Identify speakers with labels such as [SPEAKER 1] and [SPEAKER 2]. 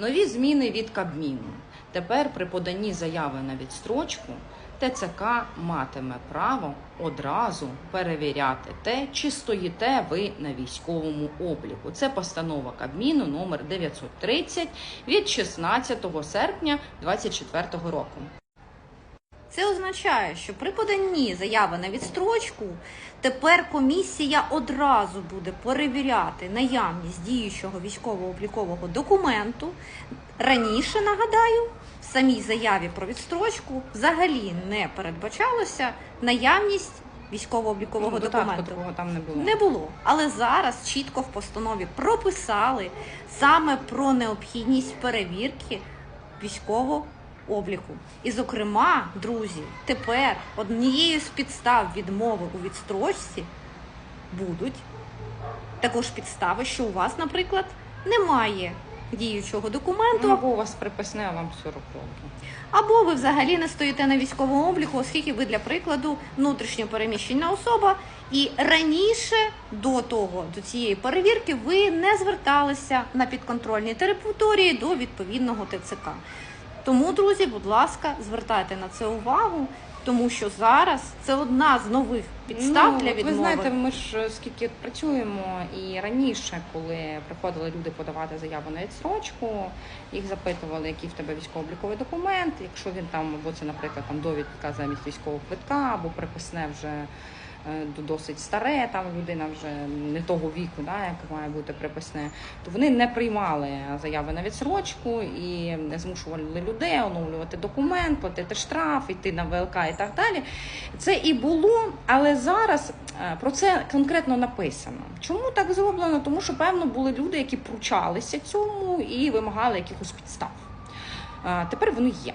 [SPEAKER 1] Нові зміни від Кабміну. Тепер при поданні заяви на відстрочку ТЦК матиме право одразу перевіряти те, чи стоїте ви на військовому обліку. Це постанова Кабміну номер 930 від 16 серпня 2024 року.
[SPEAKER 2] Це означає, що при поданні заяви на відстрочку тепер комісія одразу буде перевіряти наявність діючого військово-облікового документу. Раніше нагадаю, в самій заяві про відстрочку взагалі не передбачалося наявність військово-облікового
[SPEAKER 1] Ну,
[SPEAKER 2] документу.
[SPEAKER 1] такого там не було.
[SPEAKER 2] Не було, але зараз чітко в постанові прописали саме про необхідність перевірки військового обліку. І, зокрема, друзі, тепер однією з підстав відмови у відстрочці будуть також підстави, що у вас, наприклад, немає діючого документу,
[SPEAKER 1] Ну, або у вас приписне, а вам 40 років.
[SPEAKER 2] або ви взагалі не стоїте на військовому обліку, оскільки ви для прикладу внутрішньо переміщена особа, і раніше до того, до цієї перевірки, ви не зверталися на підконтрольній території до відповідного ТЦК. Тому, друзі, будь ласка, звертайте на це увагу, тому що зараз це одна з нових підстав
[SPEAKER 1] ну,
[SPEAKER 2] для відмови.
[SPEAKER 1] Ви знаєте, ми ж е, скільки працюємо, і раніше, коли приходили люди подавати заяву на відстрочку, їх запитували, який в тебе військово-обліковий документ. Якщо він там, або це, наприклад, там довідка замість військового квитка, або приписне вже досить старе, там людина вже не того віку, да, як має бути приписне, то вони не приймали заяви на відсрочку і не змушували людей оновлювати документ, платити штраф, йти на ВЛК і так далі. Це і було, але зараз е, про це конкретно написано. Чому так зроблено? Тому що, певно, були люди, які пручалися цьому і вимагали якихось підстав. Е, Тепер вони є.